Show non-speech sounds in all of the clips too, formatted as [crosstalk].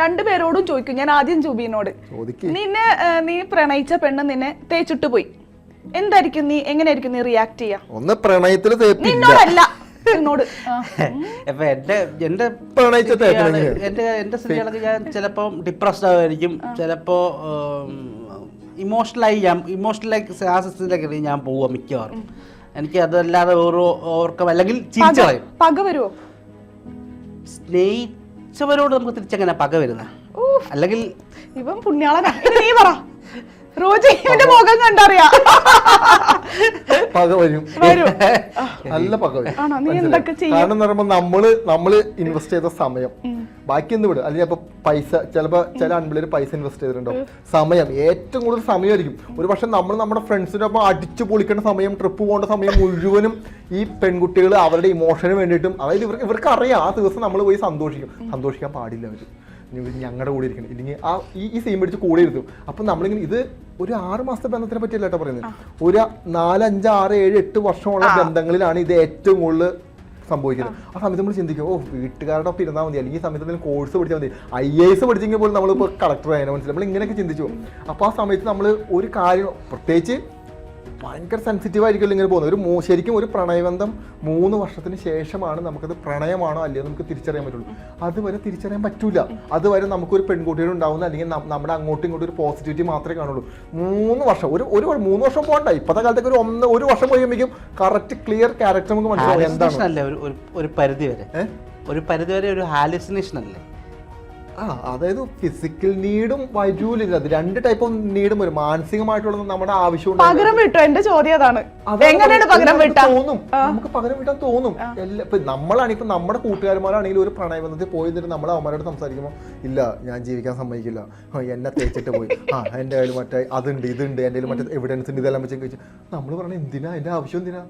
രണ്ടുപേരോടും ചോദിക്കും. ഞാൻ ആദ്യം ജൂബിനോട്. ചോദിക്ക്. നിന്നെ നീ പ്രണയിച്ച പെണ്ണ് നിന്നെ തേച്ചിട്ട് പോയി. എന്തായിരിക്കും നീ എങ്ങനെയായിരിക്കും നീ റിയാക്ട് ചെയ്യാ? ഒന്ന് പ്രണയത്തിൽ നിന്നോടല്ല എന്നോട്. [laughs] അപ്പൊ എന്റെ എന്റെ എന്റെ എന്റെ സ്ഥിതിയാണെങ്കിൽ ഞാൻ ചിലപ്പോ ഡിപ്രസ്ഡ് ആവുമായിരിക്കും. ചിലപ്പോ ഇമോഷണലായി ഞാൻ ഇമോഷണലായി ആ സിസ്റ്റത്തിലേക്ക് ഞാൻ പോവുക മിക്കവാറും. എനിക്ക് അതല്ലാതെ ഓരോ ഓർക്കം അല്ലെങ്കിൽ ചിരിച്ചു പക കളയും. പക വരുവോ നമുക്ക് തിരിച്ചങ്ങനെ പക വരുന്ന. അല്ലെങ്കിൽ ഇവൻ പുണ്യാളനാ. നീ പറ. റോജി ഇവന്റെ മുഖം കണ്ടറിയാ. പക വരും. വരും. നല്ല പക വരും. ആണോ? നീ എന്തൊക്കെ ചെയ്യും? കാരണം എന്ന് പറയുമ്പോൾ നമ്മൾ നമ്മൾ ഇൻവെസ്റ്റ് ചെയ്ത സമയം. ബാക്കി എന്ത് വിടും. അല്ലെങ്കിൽ അപ്പൊ പൈസ ചിലപ്പോൾ ചില അൺപിള്ളേർ പൈസ ഇൻവെസ്റ്റ് ചെയ്തിട്ടുണ്ടോ? സമയം ഏറ്റവും കൂടുതൽ സമയമായിരിക്കും. ഒരു പക്ഷെ നമ്മൾ നമ്മുടെ ഫ്രണ്ട്സിന്റെ ഒപ്പം അടിച്ചു പൊളിക്കേണ്ട സമയം ട്രിപ്പ് പോകേണ്ട സമയം മുഴുവനും ഈ പെൺകുട്ടികൾ അവരുടെ ഇമോഷന് വേണ്ടിയിട്ടും അതായത് ഇവർക്ക് ഇവർക്ക് അറിയാം. ആ ദിവസം നമ്മൾ പോയി സന്തോഷിക്കും. സന്തോഷിക്കാൻ പാടില്ല അവർ ഞങ്ങളുടെ കൂടെ ഇരിക്കണം. ഇല്ലെങ്കിൽ ആ ഈ ഈ സീൻ പിടിച്ച് കൂടെ ഇരുത്തും. അപ്പൊ നമ്മളിങ്ങനെ ഇത് ഒരു ആറ് മാസത്തെ ബന്ധത്തിനെ പറ്റിയല്ല കേട്ടോ പറയുന്നത്? ഒരു നാലഞ്ച് ആറ് ഏഴ് എട്ട് വർഷമുള്ള ബന്ധങ്ങളിലാണ് ഇത് ഏറ്റവും കൂടുതൽ സംഭവിക്കുന്നത്. ആ. സമയത്ത് നമ്മൾ ചിന്തിക്കും ഓ വീട്ടുകാരുടെ ഒപ്പം ഇരുന്നാൽ മതി. അല്ലെങ്കിൽ ഈ സമയത്ത് എന്തെങ്കിലും കോഴ്സ് പഠിച്ചാൽ മതി. ഐ എ എസ് പഠിച്ചെങ്കിൽ പോലും നമ്മളിപ്പോൾ കളക്ടർ ആയതിനെ മനസ്സിലായി. നമ്മൾ ഇങ്ങനെയൊക്കെ ചിന്തിച്ചു. അപ്പോൾ ആ സമയത്ത് നമ്മൾ ഒരു കാര്യം പ്രത്യേകിച്ച് ഭയങ്കര സെൻസിറ്റീവ് ആയിരിക്കുമല്ലോ ഇങ്ങനെ പോകുന്നത്. ഒരു മൂ- ശരിക്കും ഒരു പ്രണയബന്ധം മൂന്ന് വർഷത്തിന് ശേഷമാണ് നമുക്കത് പ്രണയമാണോ അല്ലയോ നമുക്ക് തിരിച്ചറിയാൻ പറ്റുള്ളൂ. അതുവരെ തിരിച്ചറിയാൻ പറ്റില്ല അതുവരെ നമുക്കൊരു പെൺകുട്ടിയോട് ഉണ്ടാവുന്ന അല്ലെങ്കിൽ നമ്മുടെ അങ്ങോട്ടും ഇങ്ങോട്ടും ഒരു പോസിറ്റിവിറ്റി മാത്രമേ കാണുള്ളൂ. മൂന്ന് വർഷം ഒരു ഒരു മൂന്ന് വർഷം പോകണ്ട ഇപ്പോഴത്തെ കാലത്തേക്ക് ഒരു ഒന്ന് ഒരു വർഷം കഴിയുമ്പോഴേക്കും കറക്റ്റ് ക്ലിയർ ക്യാരക്ടർ നമുക്ക് മനസ്സിലാവും എന്താണ്. ഒരു പരിധി വരെ. ഒരു പരിധി വരെ ഒരു ഹാലിസിനേഷൻ അല്ലേ? ആ അതായത് ഫിസിക്കൽ നീഡും വൈദ്യൂലില്ല അത് രണ്ട് ടൈപ്പ് ഓഫ് നീഡും വരും മാനസികമായിട്ടുള്ള നമ്മുടെ ആവശ്യം പകരം വിട്ടോ? എന്റെ ചോദ്യം അതാണ്. എങ്ങനെയാണ് പകരം വിട്ടാ? തോന്നും. നമുക്ക് പകരം വിട്ടാൻ തോന്നും. ഇപ്പൊ നമ്മളാണ് ഇപ്പൊ നമ്മുടെ കൂട്ടുകാരന്മാരാണെങ്കിലും ഒരു പ്രണയബന്ധത്തിൽ പോയി നിന്നിട്ട് നമ്മൾ അവന്മാരോട് സംസാരിക്കുമ്പോൾ ഇല്ല ഞാൻ ജീവിക്കാൻ സമ്മതിക്കില്ല. എന്നെ തേച്ചിട്ട് പോയി. ആ എന്റെ കയ്യിൽ മറ്റേ അതുണ്ട് ഇതുണ്ട് എന്റെ കയ്യിൽ മറ്റേ എവിഡൻസ് ഉണ്ട് ഇതെല്ലാം വെച്ച് കഴിച്ചു നമ്മൾ പറഞ്ഞ എന്തിനാ? എന്റെ ആവശ്യം എന്തിനാ?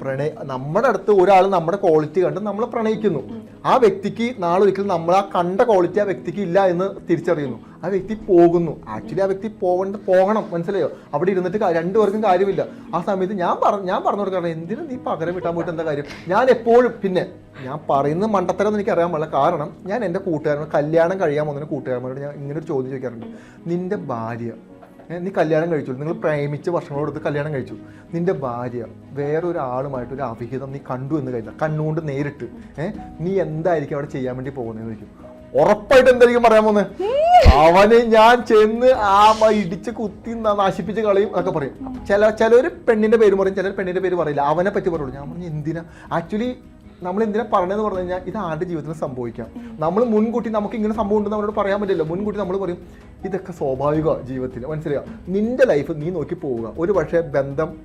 പ്രണയ നമ്മുടെ അടുത്ത് ഒരാൾ നമ്മുടെ ക്വാളിറ്റി കണ്ട് നമ്മൾ പ്രണയിക്കുന്നു. ആ വ്യക്തിക്ക് നാളെ ഒരിക്കലും നമ്മൾ ആ കണ്ട ക്വാളിറ്റി ആ വ്യക്തിക്ക് ഇല്ല എന്ന് തിരിച്ചറിയുന്നു. ആ വ്യക്തി പോകുന്നു. ആക്ച്വലി ആ വ്യക്തി പോകേണ്ട പോകണം. മനസ്സിലായോ? അവിടെ ഇരുന്നിട്ട് രണ്ടുപേർക്കും കാര്യമില്ല. ആ സമയത്ത് ഞാൻ പറഞ്ഞു ഞാൻ പറഞ്ഞു കൊടുക്കാറ് എന്തിനും നീ പകരം വിട്ടാൻ പോയിട്ട് എന്താ കാര്യം? ഞാൻ എപ്പോഴും പിന്നെ ഞാൻ പറയുന്നത് മണ്ടത്തരം എന്ന് എനിക്ക് അറിയാൻ പാടില്ല. കാരണം ഞാൻ എന്റെ കൂട്ടുകാരനോട് കല്യാണം കഴിയാൻ പോകുന്ന കൂട്ടുകാരന്മാരോട് ഞാൻ ഇങ്ങനെ ഒരു ചോദ്യം ചോദിക്കാറുണ്ട്. നിന്റെ ഭാര്യ നീ കല്യാണം കഴിച്ചു. നിങ്ങൾ പ്രേമിച്ച വർഷങ്ങളോടത്ത് കല്യാണം കഴിച്ചു. നിന്റെ ഭാര്യ വേറൊരാളുമായിട്ട് ഒരു അവിഹിതം നീ കണ്ടു എന്ന് കഴിഞ്ഞാൽ കണ്ണുകൊണ്ട് നേരിട്ട്. നീ എന്തായിരിക്കും അവിടെ ചെയ്യാൻ വേണ്ടി പോകുന്നതെന്ന് ഉറപ്പായിട്ട് എന്തായിരിക്കും പറയാൻ പോകുന്നത് അവനെ ഞാൻ ചെന്ന് ആ ഇടിച്ച് കുത്തി നശിപ്പിച്ച് കളയും എന്നൊക്കെ പറയും. ചില ചിലർ പെണ്ണിന്റെ പേര് പറയും ചിലർ പെണ്ണിന്റെ പേര് പറയില്ല. അവനെ പറ്റി പറയുള്ളൂ. ഞാൻ പറഞ്ഞു എന്തിനാ? ആക്ച്വലി നമ്മൾ എന്തിനാ പറഞ്ഞതെന്ന് പറഞ്ഞു കഴിഞ്ഞാൽ ഇത് ആരുടെ ജീവിതത്തിൽ സംഭവിക്കാം. നമ്മൾ മുൻകൂട്ടി നമുക്ക് ഇങ്ങനെ സംഭവം ഉണ്ടെന്ന് അവരോട് പറയാൻ പറ്റില്ല മുൻകൂട്ടി നമ്മൾ പറയും ഇതൊക്കെ സ്വാഭാവിക ജീവിതത്തിൽ മനസ്സിലായോ? നിന്റെ ലൈഫ് നീ നോക്കി പോവുക. ഒരു പക്ഷേ ബന്ധം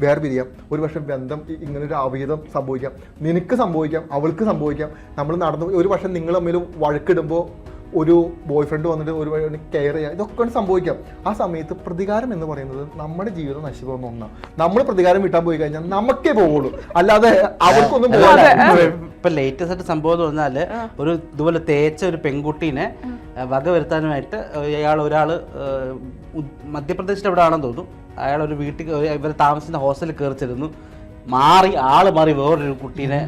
വേർപിരിയാം. ഒരു പക്ഷേ ബന്ധം ഇങ്ങനെ ഒരു അവിഹിതം സംഭവിക്കാം. നിനക്ക് സംഭവിക്കാം അവൾക്ക് സംഭവിക്കാം. നമ്മൾ നടന്നു ഒരു പക്ഷേ നിങ്ങൾ തമ്മിൽ വഴക്കിടുമ്പോൾ ഒരു ബോയ് ഫ്രണ്ട് വന്നിട്ട് ഒരു കെയർ ചെയ്യുക ഇതൊക്കെ സംഭവിക്കാം. ആ സമയത്ത് പ്രതികാരം എന്ന് പറയുന്നത് നമ്മുടെ ജീവിതം നശിച്ചു പോകുന്ന ഒന്നാണ് നമ്മൾ പ്രതികാരം വിട്ടാൻ പോയി കഴിഞ്ഞാൽ നമുക്കേ പോവുള്ളൂ. അല്ലാതെ അവർക്കൊന്നും പോകാൻ ഇപ്പൊ ലേറ്റസ്റ്റ് ആയിട്ട് സംഭവം എന്ന് പറഞ്ഞാൽ ഒരു ഇതുപോലെ തേച്ച ഒരു പെൺകുട്ടീനെ വക വരുത്താനുമായിട്ട് അയാൾ ഒരാൾ മധ്യപ്രദേശിൽ എവിടെ ആണെന്ന് തോന്നുന്നു. അയാൾ ഒരു വീട്ടിൽ ഇവർ താമസിക്കുന്ന ഹോസ്റ്റലിൽ കയറി ചെല്ലുന്നു മാറി ആൾ മാറി വേറൊരു കുട്ടീനെ.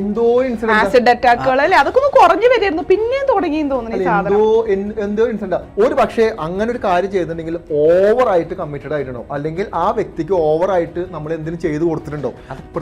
എന്തോ ഇൻസിഡന്റ് ആസിഡ് അറ്റാക്കുകൾ അല്ലെ? അതൊക്കെ ഒന്ന് കുറഞ്ഞു വരായിരുന്നു. പിന്നെയും തുടങ്ങിയെന്ന് തോന്നുന്നു എന്തോ എന്തോ ഇൻസിഡന്റ് ഒരു പക്ഷേ അങ്ങനെ ഒരു കാര്യം ചെയ്തിട്ടുണ്ടെങ്കിൽ ഓവർ ആയിട്ട് കമ്മിറ്റഡ് ആയിട്ടുണ്ടോ? അല്ലെങ്കിൽ ആ വ്യക്തിക്ക് ഓവർ ആയിട്ട് നമ്മൾ എന്തിനും ചെയ്തു കൊടുത്തിട്ടുണ്ടോ?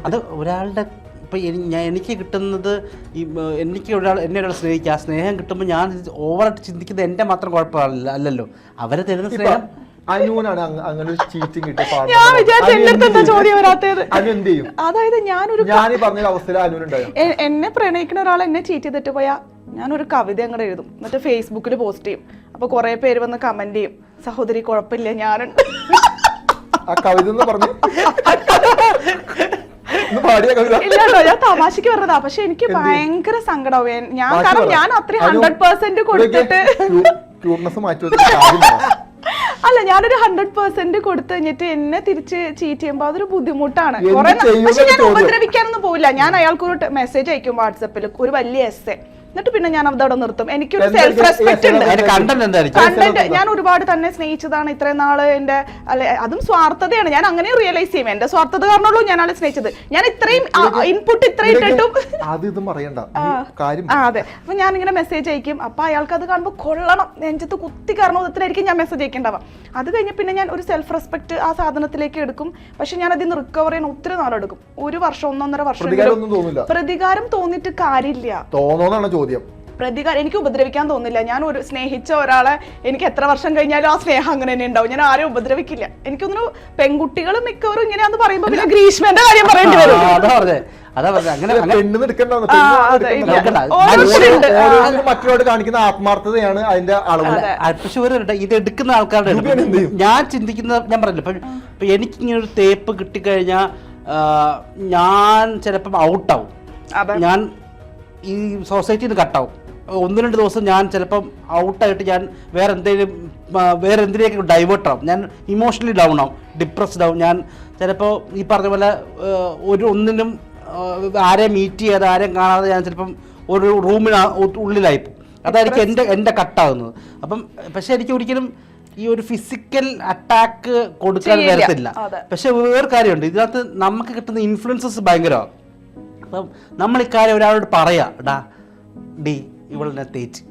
അത് ഒരാളുടെ ഇപ്പൊ ഞാൻ എനിക്ക് കിട്ടുന്നത് ഈ എനിക്ക് ഒരാൾ എന്നെ ഒരാൾ സ്നേഹിക്കുക. ആ സ്നേഹം കിട്ടുമ്പോൾ ഞാൻ ഓവറായിട്ട് ചിന്തിക്കുന്നത് എന്റെ മാത്രം കുഴപ്പമില്ല അല്ലല്ലോ. അവരെ തരുന്ന സ്നേഹം അനുവിനാണ് അങ്ങ- അങ്ങനെ ഒരു ചീറ്റിംഗ് കിട്ടിയ ഞാൻ വിചാരിച്ചു എന്റെ അടുത്ത് എന്താ ചോദ്യം വരാത്തത്? അനു എന്ത് ചെയ്യും? അതായത് ഞാനൊരു ഞാൻ ഈ പറഞ്ഞ അവസ്ഥയിൽ അനുവിനുണ്ടായോ? എ- എന്നെ പ്രണയിക്കുന്ന ഒരാൾ എന്നെ ചീറ്റ് ചെയ്തിട്ട് പോയാ ഞാനൊരു കവിത അങ്ങോട്ട് എഴുതും. എന്നിട്ട് ഫേസ്ബുക്കിൽ പോസ്റ്റ് ചെയ്യും. അപ്പൊ കുറെ പേര് വന്ന് കമന്റ് ചെയ്യും. സഹോദരി കുഴപ്പമില്ല ഞാനുണ്ട്. ആ കവിത എന്ന് പറഞ്ഞു. ഞാൻ തമാശക്ക് പറഞ്ഞതാ. പക്ഷെ എനിക്ക് ഭയങ്കര സങ്കടമാവും ഞാൻ കാരണം ഞാൻ അത്രയും ഹൺഡ്രഡ് പെർസെന്റ് കൊടുത്തിട്ട് ക്യൂട്ട്നെസ് മാറ്റി. അല്ല ഞാനൊരു ഹൺഡ്രഡ് പെർസെന്റ് കൊടുത്തു കഴിഞ്ഞിട്ട് എന്നെ തിരിച്ച് ചീറ്റ് ചെയ്യുമ്പോൾ അതൊരു ബുദ്ധിമുട്ടാണ്. കുറെ പക്ഷെ ഞാൻ ഉപദ്രവിക്കാനൊന്നും പോവില്ല. ഞാൻ അയാൾക്കൊരു മെസ്സേജ് അയക്കും വാട്സപ്പിൽ ഒരു വലിയ എസ് എന്നിട്ട് പിന്നെ ഞാൻ അതവിടെ നിർത്തും. എനിക്കൊരു എന്താ സെൽഫ്? റെസ്പെക്ട് ഉണ്ട്. കണ്ടന്റ് ഞാൻ ഒരുപാട് തന്നെ സ്നേഹിച്ചതാണ്. ഇത്രയും നാൾ എന്റെ അല്ലെ അതും സ്വാർത്ഥതയാണ്. ഞാൻ അങ്ങനെ റിയലൈസ് ചെയ്യും. എന്റെ സ്വാർത്ഥത കാരണമുള്ളൂ ഞാൻ ആളെ സ്നേഹിച്ചത്. ഞാൻ ഇത്രയും ഇൻപുട്ട് ഇത്രയും ഇട്ടിട്ടും അത് ഇതും കാര്യം അതെ. അപ്പൊ ഞാൻ ഇങ്ങനെ മെസ്സേജ് അയക്കും. അപ്പൊ അയാൾക്ക് അത് കാണുമ്പോൾ കൊള്ളണം. നെഞ്ചത്ത് കുത്തി കാരണം വിധത്തിലായിരിക്കും ഞാൻ മെസ്സേജ് അയക്കേണ്ടവ അത് കഴിഞ്ഞ് പിന്നെ ഞാൻ ഒരു സെൽഫ് റെസ്പെക്ട് ആ സാധനത്തിലേക്ക് എടുക്കും. പക്ഷെ ഞാൻ അതിൽ നിന്ന് റിക്കവർ ചെയ്യാൻ ഒത്തിരി നാളെടുക്കും. ഒരു വർഷം ഒന്നൊന്നര വർഷം പ്രതികാരം ഒന്നും തോന്നില്ല. പ്രതികാരം തോന്നിട്ട് കാര്യമില്ല. ചോദ്യം. പ്രതികാരം എനിക്ക് ഉപദ്രവിക്കാൻ തോന്നില്ല ഞാൻ ഒരു സ്നേഹിച്ച ഒരാളെ എനിക്ക് എത്ര വർഷം കഴിഞ്ഞാലും ആ സ്നേഹം അങ്ങനെ തന്നെ ഉണ്ടാവും. ഞാൻ ആരും ഉപദ്രവിക്കില്ല. എനിക്കൊന്നും പെൺകുട്ടികൾ മിക്കവരും ഇങ്ങനെയാന്ന് പറയുമ്പോ പിന്നെ ഗ്രീഷ്മന്റെ കാര്യം പറയേണ്ടി വരും. അതാ പറഞ്ഞേ. അതാ പറഞ്ഞേ. അങ്ങനെ കാണിക്കുന്ന ആത്മാർത്ഥതയാണ് അതിന്റെ അളവ്. പക്ഷെ ഒരു ഇത് എടുക്കുന്ന ആൾക്കാരുടെ? ഞാൻ ചിന്തിക്കുന്ന ഞാൻ പറഞ്ഞില്ല ഇപ്പൊ എനിക്ക് ഇങ്ങനെ ഒരു തേപ്പ് കിട്ടിക്കഴിഞ്ഞാൽ ഞാൻ ചിലപ്പം ഔട്ടാവും. ഞാൻ ഈ സൊസൈറ്റിയിൽ നിന്ന് കട്ടാവും ഒന്ന് രണ്ട് ദിവസം ഞാൻ ചിലപ്പം ഔട്ടായിട്ട് ഞാൻ വേറെ എന്തെങ്കിലും വേറെ എന്തിനേക്ക് ഡൈവേർട്ട് ആവും. ഞാൻ ഇമോഷണലി ഡൗൺ ആവും ഡിപ്രസ്ഡ് ആവും. ഞാൻ ചിലപ്പോൾ ഈ പറഞ്ഞ പോലെ ഒരു ഒന്നിനും ആരെ ആരെയും മീറ്റ് ചെയ്യാതെ ആരെയും കാണാതെ ഞാൻ ചിലപ്പം ഒരു റൂമിന് ഉള്ളിലായിപ്പോൾ അതായിരിക്കും എന്റെ എന്റെ കട്ടാകുന്നത് അപ്പം പക്ഷേ എനിക്ക് ഒരിക്കലും ഈ ഒരു ഫിസിക്കൽ അറ്റാക്ക് കൊടുക്കാൻ. വരത്തില്ല പക്ഷെ വേറെ കാര്യമുണ്ട്. ഇതിനകത്ത് നമുക്ക് കിട്ടുന്ന ഇൻഫ്ലുവൻസസ് ഭയങ്കരമാണ് അപ്പം നമ്മൾ ഇക്കാര്യം ഒരാളോട് പറയാ ഡാ ഡി ഇവളെന്നെ തേച്ച്.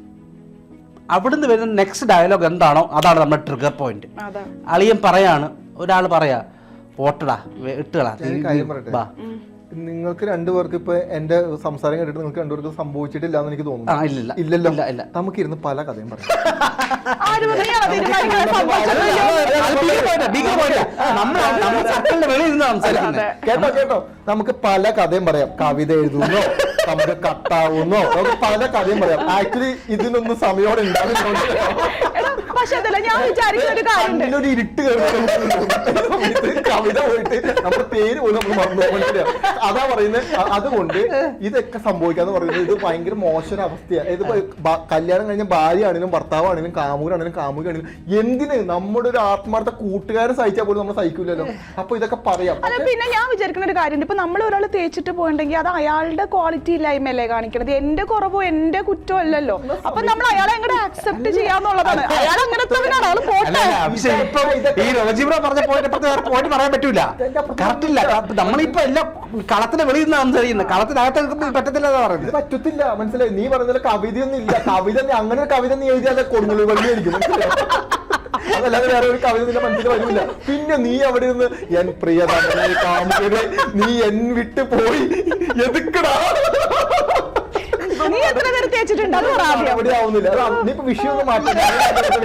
അവിടുന്ന് വരുന്ന നെക്സ്റ്റ് ഡയലോഗ് എന്താണോ അതാണ് നമ്മുടെ ട്രിഗർ പോയിന്റ് അളിയൻ പറയാണ് ഒരാൾ പറയാ പോട്ടടാ ഇട്ടുകളാ നിങ്ങൾക്ക് രണ്ടുപേർക്ക് ഇപ്പൊ എന്റെ സംസാരം കേട്ടിട്ട് നിങ്ങൾക്ക് രണ്ടുപേർക്ക് സംഭവിച്ചിട്ടില്ല എന്ന് എനിക്ക് തോന്നുന്നു. ഇല്ലില്ല. നമുക്ക് ഇരുന്ന് പല കഥയും പറയാം. കേട്ടോ കേട്ടോ. നമുക്ക് പല കഥയും പറയാം. കവിത എഴുതുന്നോ നമുക്ക് കട്ടാവുന്നോ നമുക്ക് പല കഥയും പറയാം. ആക്ച്വലി ഇതിനൊന്നും സമയോടെ ഉണ്ടാകുന്നുണ്ട് പക്ഷെ അതല്ല ഞാൻ വിചാരിക്കുന്ന ഒരു കാര്യമുണ്ട് ഇരുട്ട് സമയത്ത് കവിത പോയിട്ട് നമ്മുടെ പേര് പോലും നമ്മൾ മറന്നു. അതാ പറയുന്നത്. അതുകൊണ്ട് ഇതൊക്കെ സംഭവിക്കാന്ന് പറയുന്നത് ഇത് ഭയങ്കര മോശം അവസ്ഥയാണ് ഇത് കല്യാണം കഴിഞ്ഞ ഭാര്യയാണെങ്കിലും ഭർത്താവാണെങ്കിലും കാമുകനാണെങ്കിലും കാമുകയാണെങ്കിലും എന്തിന് നമ്മുടെ ഒരു ആത്മാർത്ഥ കൂട്ടുകാരെ സഹിച്ചാൽ പോലും നമ്മൾ സഹിക്കൂലല്ലോ? അപ്പൊ ഇതൊക്കെ പറയാം. പിന്നെ ഞാൻ വിചാരിക്കുന്ന ഒരു കാര്യമുണ്ട് ഇപ്പൊ നമ്മൾ ഒരാൾ തേച്ചിട്ട് പോയിട്ടുണ്ടെങ്കിൽ അത് അയാളുടെ ക്വാളിറ്റി ഇല്ലായ്മയല്ലേ കാണിക്കണത്? എന്റെ കുറവോ എന്റെ കുറ്റോ അല്ലല്ലോ. അപ്പൊ നമ്മൾ അയാളെ അങ്ങോട്ട് ആക്സെപ്റ്റ് ചെയ്യാന്നുള്ളതാണ്. അയാൾ അങ്ങനത്തവനാണ് പോട്ടെ. ഈ റോജിബ്ര പറഞ്ഞ പോയിന്റ് പോയിന്റ് പറയാൻ പറ്റൂല. കറക്റ്റ് ഇല്ല ക- നമ്മളിപ്പോ എല്ലാം കളത്തിന്റെ വെളിയിൽ നിന്നാണ് കളത്തിനകത്ത് പറ്റത്തില്ല പറയുന്നത്. പറ്റത്തില്ല. മനസ്സിലായി? നീ പറഞ്ഞ കവിതയൊന്നും ഇല്ല. കവിത അങ്ങനെ ഒരു കവിത നീ എഴുതിയാൽ കൊടുങ്ങുള്ളൂ വെള്ളിയായിരിക്കും മനസ്സിലായോ? അതല്ലാതെ വേറെ ഒരു കവിത നിന്റെ മനസ്സിൽ വരില്ല പിന്നെ നീ അവിടെ നിന്ന് എൻ പ്രിയതമനെ കാമുകനെ നീ എൻ വിട്ട് പോയി എതുക്കടാ? നീ എത്ര പേര് തേച്ചിട്ടുണ്ട് അത് പറ ആദ്യം. അവിടെ ആവുന്നില്ല. നീ ഇപ്പൊ വിഷയം ഒന്നും മാറ്റി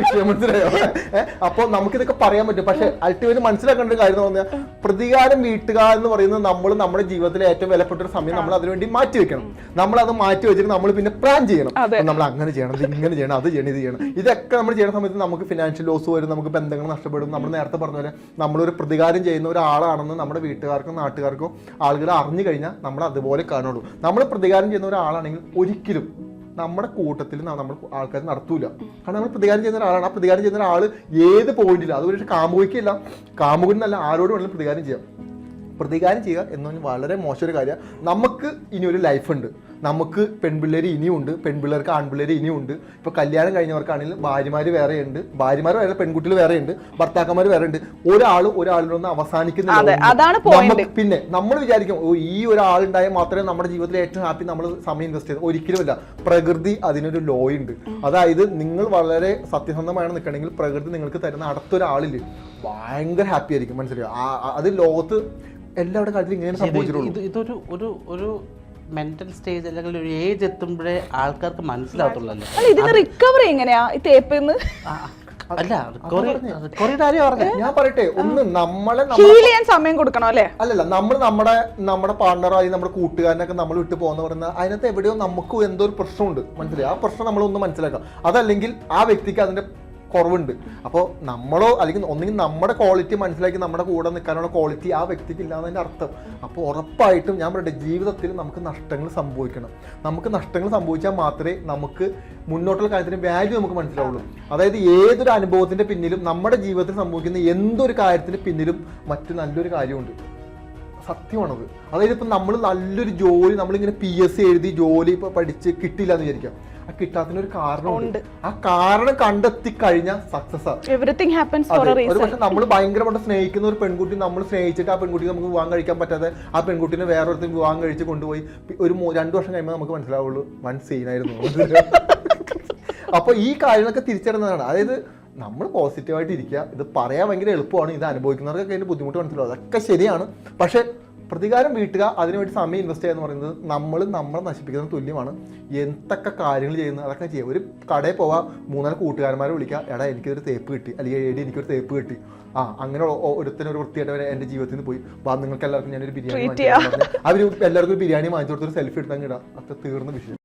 വിഷയം? മനസ്സിലായോ? ഏ? അപ്പൊ നമുക്കിതൊക്കെ പറയാൻ പറ്റും. പക്ഷെ അൾട്ടിമേറ്റ് മനസ്സിലാക്കേണ്ട ഒരു കാര്യം എന്ന് പറഞ്ഞാൽ പ്രതികാരം വീട്ടുക എന്ന് പറയുന്നത് നമ്മൾ നമ്മുടെ ജീവിതത്തിലെ ഏറ്റവും വിലപ്പെട്ട ഒരു സമയം നമ്മൾ അതിനുവേണ്ടി മാറ്റി വെക്കണം. നമ്മൾ അത് മാറ്റി വെച്ചിട്ട് നമ്മൾ പിന്നെ പ്ലാൻ ചെയ്യണം. അതെ. നമ്മൾ അങ്ങനെ ചെയ്യണം ഇത് ഇങ്ങനെ ചെയ്യണം അത് ചെയ്യണം ഇത് ചെയ്യണം. ഇതൊക്കെ നമ്മൾ ചെയ്യുന്ന സമയത്ത് നമുക്ക് ഫിനാൻഷ്യൽ ലോസ് വരും നമുക്ക് ബന്ധങ്ങൾ നഷ്ടപ്പെടും. നമ്മൾ നേരത്തെ പറഞ്ഞ പോലെ നമ്മളൊരു പ്രതികാരം ചെയ്യുന്ന ഒരാളാണെന്ന് നമ്മുടെ വീട്ടുകാർക്കും നാട്ടുകാർക്കും ആളുകൾ അറിഞ്ഞു കഴിഞ്ഞാൽ നമ്മൾ അതുപോലെ കാണുള്ളൂ. നമ്മൾ പ്രതികാരം ചെയ്യുന്ന ഒരാളാണെങ്കിൽ ഒരിക്കലും നമ്മുടെ കൂട്ടത്തിൽ നമ്മൾ ആൾക്കാർ നടത്തൂല. കാരണം നമ്മൾ പ്രതികാരം ചെയ്യുന്ന ഒരാളാണ്. ആ പ്രതികാരം ചെയ്യുന്ന ഒരാൾ ഏത് പോയിന്റില്ല പക്ഷേ കാമുകിക്കല്ല കാമുകനല്ല ആരോട് വേണമെങ്കിലും പ്രതികാരം ചെയ്യാം. പ്രതികാരം ചെയ്യുക എന്ന് പറഞ്ഞാൽ വളരെ മോശം ഒരു കാര്യമാണ്. നമുക്ക് ഇനി ഒരു ലൈഫ് ഉണ്ട്. നമുക്ക് പെൺപിള്ളേർ ഇനിയുണ്ട് പെൺപിള്ളേർക്ക് ആൺപിള്ളേർ ഇനിയുണ്ട്. ഇപ്പോൾ കല്യാണം കഴിഞ്ഞവർക്കാണെങ്കിൽ ഭാര്യമാർ വേറെയുണ്ട് ഭാര്യമാർ വേറെ പെൺകുട്ടികൾ വേറെയുണ്ട് ഭർത്താക്കന്മാർ വേറെയുണ്ട്. ഒരാളും ഒരാൾ ഒരാളിലൊന്നും അവസാനിക്കുന്നില്ല പിന്നെ നമ്മൾ വിചാരിക്കും ഓ ഈ ഒരാളുണ്ടായാൽ മാത്രമേ നമ്മുടെ ജീവിതത്തിൽ ഏറ്റവും ഹാപ്പി നമ്മൾ സമയം ഇൻവെസ്റ്റ് ചെയ്ത്. ഒരിക്കലുമല്ല. പ്രകൃതി അതിനൊരു ലോ ഉണ്ട് അതായത് നിങ്ങൾ വളരെ സത്യസന്ധമായി നിൽക്കണമെങ്കിൽ പ്രകൃതി നിങ്ങൾക്ക് തരുന്ന അടുത്തൊരാളിൽ ഭയങ്കര ഹാപ്പി ആയിരിക്കും. മനസ്സിലായോ? അത് ലോകത്ത് എല്ലാവരുടെ കാര്യത്തിലും ഇങ്ങനെ സംഭവിച്ചിട്ടുള്ളൂ ഇത് ഇതൊരു ഒരു ഒരു മെന്റൽ സ്റ്റേജ് അല്ലെങ്കിൽ ഒരു ഏജ് എത്തുമ്പോഴേ ആൾക്കാർക്ക് മനസ്സിലാവത്തുള്ളല്ലോ അല്ല ഇതിന് റിക്കവർ എങ്ങനെയാ? ഈ തേപ്പിന്ന് ആ, അല്ല റിക്കവറി റിക്കവറിയുടെ കാര്യം പറഞ്ഞേ. ഞാൻ പറയട്ടെ ഒന്ന് നമ്മളെ ഹീൽ ചെയ്യാൻ സമയം കൊടുക്കണം അല്ലേ? അല്ലല്ല നമ്മൾ നമ്മുടെ നമ്മുടെ പാർട്ണറായി നമ്മുടെ കൂട്ടുകാരനൊക്കെ നമ്മൾ വിട്ടു പോകുന്ന പറയുന്ന അതിനകത്ത് എവിടെയോ നമുക്ക് എന്തോ ഒരു പ്രശ്നമുണ്ട്. മനസ്സിലായി? ആ പ്രശ്നം നമ്മളൊന്ന് മനസ്സിലാക്കാം അതല്ലെങ്കിൽ ആ വ്യക്തിക്ക് അതിന്റെ കുറവുണ്ട്. അപ്പോൾ നമ്മളോ അല്ലെങ്കിൽ ഒന്നെങ്കിൽ നമ്മുടെ ക്വാളിറ്റി മനസ്സിലാക്കി നമ്മുടെ കൂടെ നിൽക്കാനുള്ള ക്വാളിറ്റി ആ വ്യക്തിക്ക് ഇല്ലാന്നതിന്റെ അർത്ഥം. അപ്പോൾ ഉറപ്പായിട്ടും ഞാൻ പറയട്ടെ ജീവിതത്തിൽ നമുക്ക് നഷ്ടങ്ങൾ സംഭവിക്കണം. നമുക്ക് നഷ്ടങ്ങൾ സംഭവിച്ചാൽ മാത്രമേ നമുക്ക് മുന്നോട്ടുള്ള കാര്യത്തിന് വാല്യൂ നമുക്ക് മനസ്സിലാവുള്ളൂ. അതായത് ഏതൊരു അനുഭവത്തിന്റെ പിന്നിലും നമ്മുടെ ജീവിതത്തിൽ സംഭവിക്കുന്ന എന്തൊരു കാര്യത്തിന് പിന്നിലും മറ്റു നല്ലൊരു കാര്യമുണ്ട്. സത്യമാണത്. അതായത് ഇപ്പം നമ്മൾ നല്ലൊരു ജോലി നമ്മളിങ്ങനെ പി എസ് സി എഴുതി ജോലി ഇപ്പോൾ പഠിച്ച് കിട്ടില്ല എന്ന് വിചാരിക്കാം. ആ കിട്ടാത്തതിന് ഒരു കാരണമുണ്ട് ആ കാരണം കണ്ടെത്തി കഴിഞ്ഞാൽ സക്സസ് ഒരു പക്ഷെ നമ്മൾ ഭയങ്കരമായിട്ട് സ്നേഹിക്കുന്ന ഒരു പെൺകുട്ടി നമ്മൾ സ്നേഹിച്ചിട്ട് ആ പെൺകുട്ടി നമുക്ക് വിവാഹം കഴിക്കാൻ പറ്റാതെ ആ പെൺകുട്ടിനെ വേറൊരുത്തിന് വിവാഹം കഴിച്ച് കൊണ്ടുപോയി. ഒരു രണ്ടു വർഷം കഴിയുമ്പോൾ നമുക്ക് മനസ്സിലാവുള്ളൂ വൺ സീനായിരുന്നു [laughs] അപ്പൊ ഈ കാര്യങ്ങളൊക്കെ തിരിച്ചറിയുന്നതാണ്. അതായത് നമ്മൾ പോസിറ്റീവായിട്ട് ഇരിക്കുക ഇത് പറയാൻ ഭയങ്കര എളുപ്പമാണ്. ഇത് അനുഭവിക്കുന്നവർക്കൊക്കെ അതിന്റെ ബുദ്ധിമുട്ട് മനസ്സിലാവും. അതൊക്കെ ശരിയാണ്. പക്ഷെ പ്രതികാരം വീട്ടുക അതിനുവേണ്ടി സമയം ഇൻവെസ്റ്റ് ചെയ്യുക എന്ന് പറയുന്നത് നമ്മൾ നമ്മളെ നശിപ്പിക്കുന്ന തുല്യമാണ്. എന്തൊക്കെ കാര്യങ്ങൾ ചെയ്യുന്നത് അതൊക്കെ ചെയ്യുക ഒരു കടയിൽ പോവാ മൂന്നാൽ കൂട്ടുകാരന്മാരെ വിളിക്കുക. എടാ എനിക്കൊരു തേപ്പ് കിട്ടി. അല്ലെങ്കിൽ എടി എനിക്കൊരു തേപ്പ് കിട്ടി. ആ അങ്ങനെ ഒരുത്തിന് ഒരു വൃത്തിയായിട്ട് എന്റെ ജീവിതത്തിൽ നിന്ന് പോയി. വാ നിങ്ങൾക്ക് എല്ലാവർക്കും ഞാനൊരു ബിരിയാണി അവർ എല്ലാവർക്കും ഒരു ബിരിയാണി വാങ്ങിച്ചു കൊടുത്തൊരു സെൽഫി എടുത്താൽ ഇടാം. അത്ര തീർന്ന വിഷയം.